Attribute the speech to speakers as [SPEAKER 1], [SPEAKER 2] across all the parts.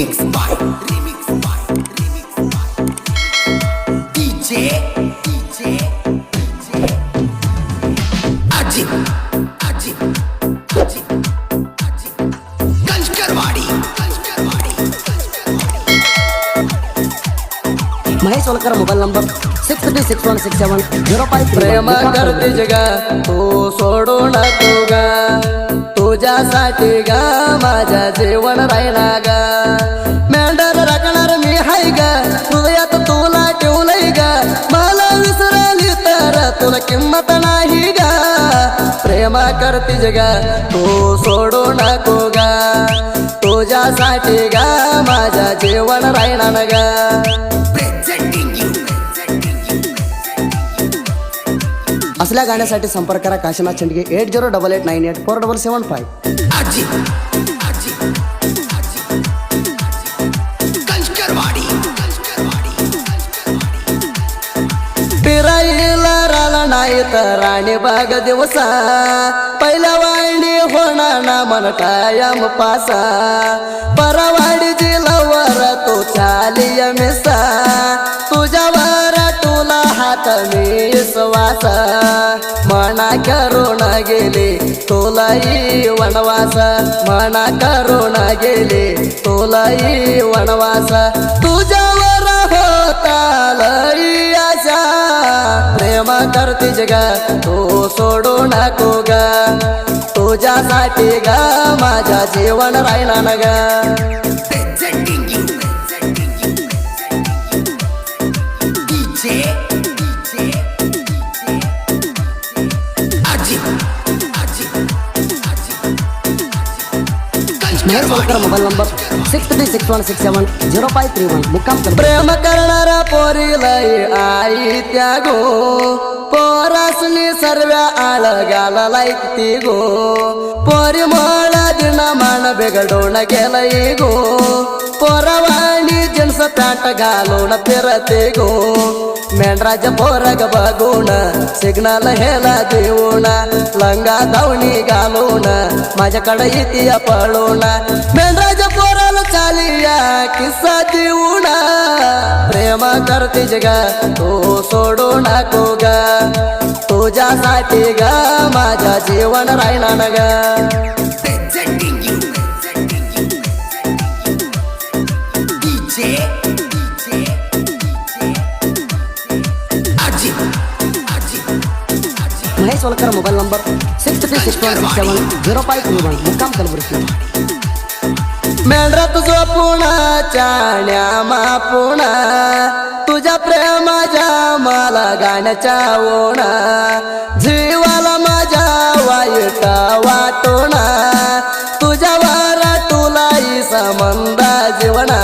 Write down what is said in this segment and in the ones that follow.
[SPEAKER 1] Remix by Remix by Remix by DJ DJ DJ Ajit Ajit Ajit Ajit Kanchkarwadi Kanchkarwadi
[SPEAKER 2] Mahesh Solkar mobile number six three six one six seven zero five
[SPEAKER 3] प्रेम करते ग तू सोडू नको ग तुझ्यासाठी गा माझ्या जेवण राहिला गा. मेंढर राखणार मी हाय गा हृदयात तुला ठेवलंय गा. मला विसरली तर तुला किंमत नाही गा. प्रेमा करतीज गा तू सोडू नको गा. तुझ्यासाठी गा माझ्या जेवण राहिला गा.
[SPEAKER 2] असल्या गाण्यासाठी संपर्क करा? Kashinath Chandge eight zero double eight nine eight four double seven
[SPEAKER 3] फिरायला राला नाही तर राणी बाग दिवसा. पहिल्या वाणी होणार ना मन कायम पासा. परवाडी जिलवर तू चालिय मिसा. तुझ्यावर तुला हात मी विश्वास मना करून गेले. तोलाई वनवास मना करून गेले. तोलाई वनवास तुझ्यावर होता लई आशा. प्रेम करते जगा तो सोडू नको ग. तुझ्यासाठी ग माझ्या जीवन राहिला ना ग
[SPEAKER 2] Mahesh Solkar mobile number six three six one six seven zero five three one मुक्काम कलबुर्गी.
[SPEAKER 3] प्रेम करणारा पोरीलय आई त्या गो पोरासनी सर्व्या आळ गाला लायती गो पोरी मोळा दिन ತಾಟಗಾಲೋಣ ತೆರತೆಗೋ. ಮೇಣರಾಜ ಪೋರಗ ಬಗೋಣ, ಸಿಗ್ನಲ್ ಹೇಳ ದೇವೋಣ ಲಂಗ ದವಣಿ ಗಾಲೋಣ ಮಾಜ ಕಡ ಇತಿಯ ಪಳೋಣ. ಮೇಣರಾಜ ಪೋರಲ ಚಾಲಿಯ ಕಿಸ್ಸ ದೇವೋಣ ಪ್ರೇಮ ಕರ್ತಿ ಜಗ ತೋ ಸೋಡೋಣ
[SPEAKER 1] ಕೋಗ. ತೂಜಾ ಸಾಟಿಗ ಮಾಜ ಜೀವನ ರಾಯಣನಗ Ajit
[SPEAKER 2] Mahesh Solkar mobile number six three six one six seven zero five three one मुक्काम कलबुर्गी
[SPEAKER 3] मेंढरात झोपून चाण्या मापुणा तुझ्या प्रेमाच्या मला गाण्याच्या ओणा जीवाला माझ्या वाईट वाटोणा वारा तुलाही संबंध जीवना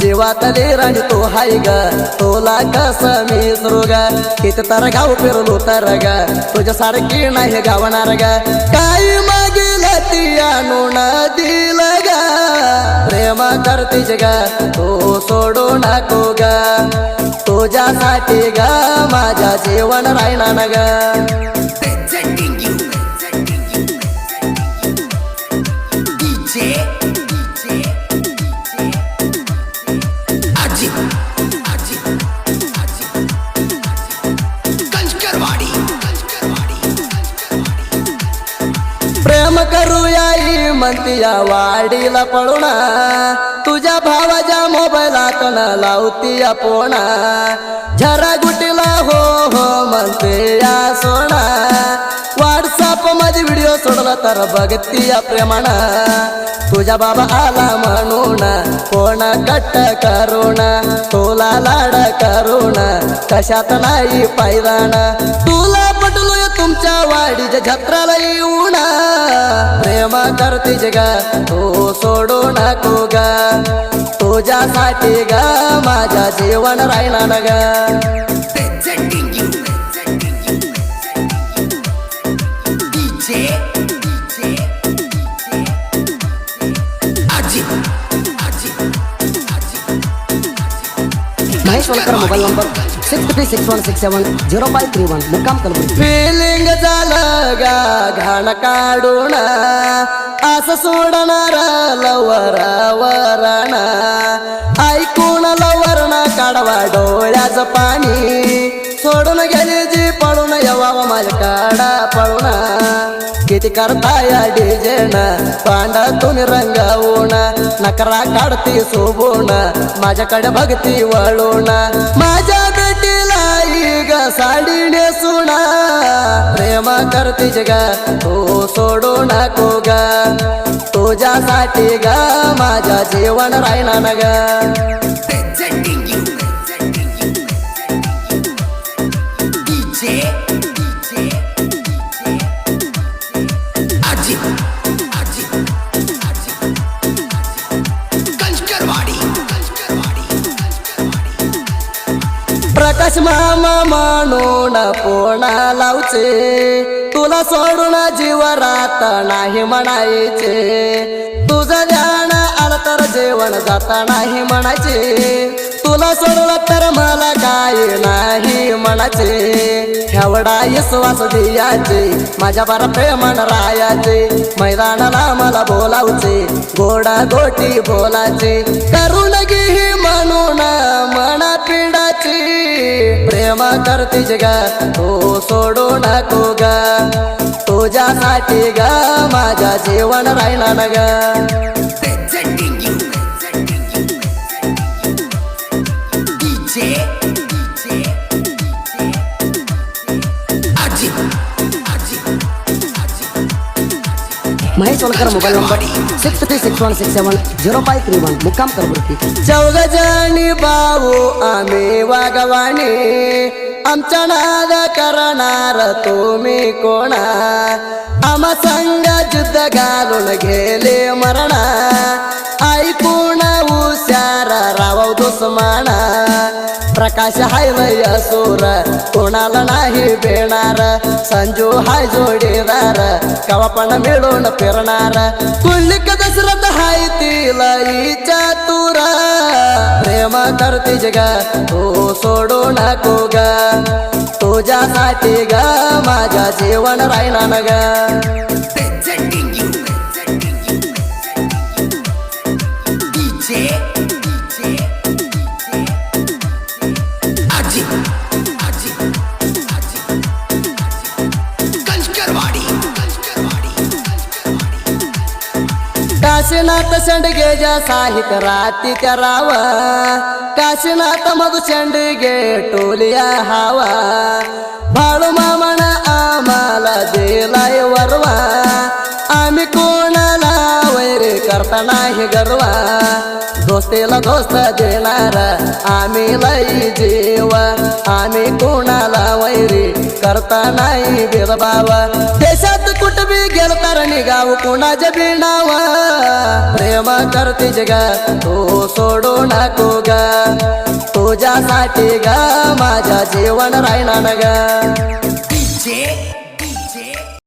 [SPEAKER 3] जीवातली राणी हाय ग तुला कस मी सुरुग किती तर गाव फिरलो तर ग. तुझ्यासारखी नाही गावणार ग. काय मागील ती आणून दिल ग. प्रेम करतीच ग. तू सोडू नको ग. तुझ्यासाठी ग माझ्या जीवन राहिला न ग. म्हणतीया वाडीला पळूना. तुझ्या भावाच्या मोबाईलात न लावती या पोणा झरा गुटीला हो हो म्हणते या सोना. व्हॉट्सअपमध्ये व्हिडिओ सोडला तर बघतीया प्रेमाना. तुझ्या बाबा आला म्हणून कोण कट्ट करून तुला लाड करून कशात नाही पायदान. तुला तुमच्या वाडीच्या छत्राला येऊन प्रेमा करते जगा तो सोडू नको ग. तुझ्यासाठी ग माझ्या जीवन राहिला ना ग.
[SPEAKER 2] Mahesh mobile number six three six one six seven zero five three one मुक्काम कलबुर्गी
[SPEAKER 3] फिलिंग झालं गा घाण काढून. असं सोडणार लवर वरण ऐकून लवरण काढवा डोळ्याचं पाणी. सोडून गेले जी पळून यवावा माझ्या काढा पळून. किती करताय डिजेन पांडा तुम्ही रंगवून नकरा काढती सोबून माझ्याकडे भक्ती वळून माझ्या बेटीला ही ग साडी नेसून प्रेम करतीच ग तू सोडू नको ग तुझ्यासाठी ग माझ्या जीवन राहिना न प्रकाश मामा म्हणून कोणा लावचे? तुला सोडून जीवरात नाही म्हणायचे. तुझं ध्यान आलं तर जेवण जाता नाही म्हणायचे. तुला सोडलं तर मला काय नाही म्हणायचे. एवढा विश्वास दियाचे माझ्या बरा प्रेमान रायाचे. मैदानाला मला बोलावचे गोडा गोटी बोलाचे. करून घे म्हणून मना पिडाची प्रेम करतीच ग तू सोडू नको ग तुझ्यासाठी ग माझ्या जीवन राहिना न ग
[SPEAKER 2] Mahesh Valkar mobile number six three six one six seven zero five three one मुक्काम कलबुर्गी
[SPEAKER 3] चौघ जणी भाऊ आम्ही वागवाने आमचा नाद करणार तुम्ही कोणा? आम्हा संग जुद्ध घालून गेले मरणा. ऐकून हुशार राव दुस्मान प्रकाश हाय वय असुर कोणाला नाही भेणार संजू हाय जोडीदार कवा पण मिळून फिरणार कुंडलिक दशरथ हाय तिला चतुर प्रेम करतीच ग तू सोडू नको ग तुझ्यासाठी ग माझ्या ಕಾಶಿನಾಥ ಸಂಡಿಗೆಜ ಸಾಹಿತ್ಯ ರಾತಿ ಕರಾವ ಕಾಶಿನಾಥ ಮಧು ಚಂಡಿಗೆ ಟೋಲಿಯ ಹಾವ. ಬಾಳು ಮಾಮಣ ಆಮಲ ದೇಲಾಯ ವರ್ವ. ಆಮಿ ಕೋಣಲ ವೈರಿ ಕರ್ತನ ಹಿಗರ್ವ. ದೋಸ್ತಿಲ ದೋಸ್ತ ದೇನಾರ ಆಮಿ ಲೈ ಜೀವ. ಆಮಿ ಕೋಣಲ ವೈರಿ ಕರ್ತನ ಬಿರಬಾವ ದೇಶ निगाव तर निघाव कोणाच्या बी प्रेम करते जग तू सोडू नको ग. तुझ्यासाठी ग माझ्या जीवन राहिना न ग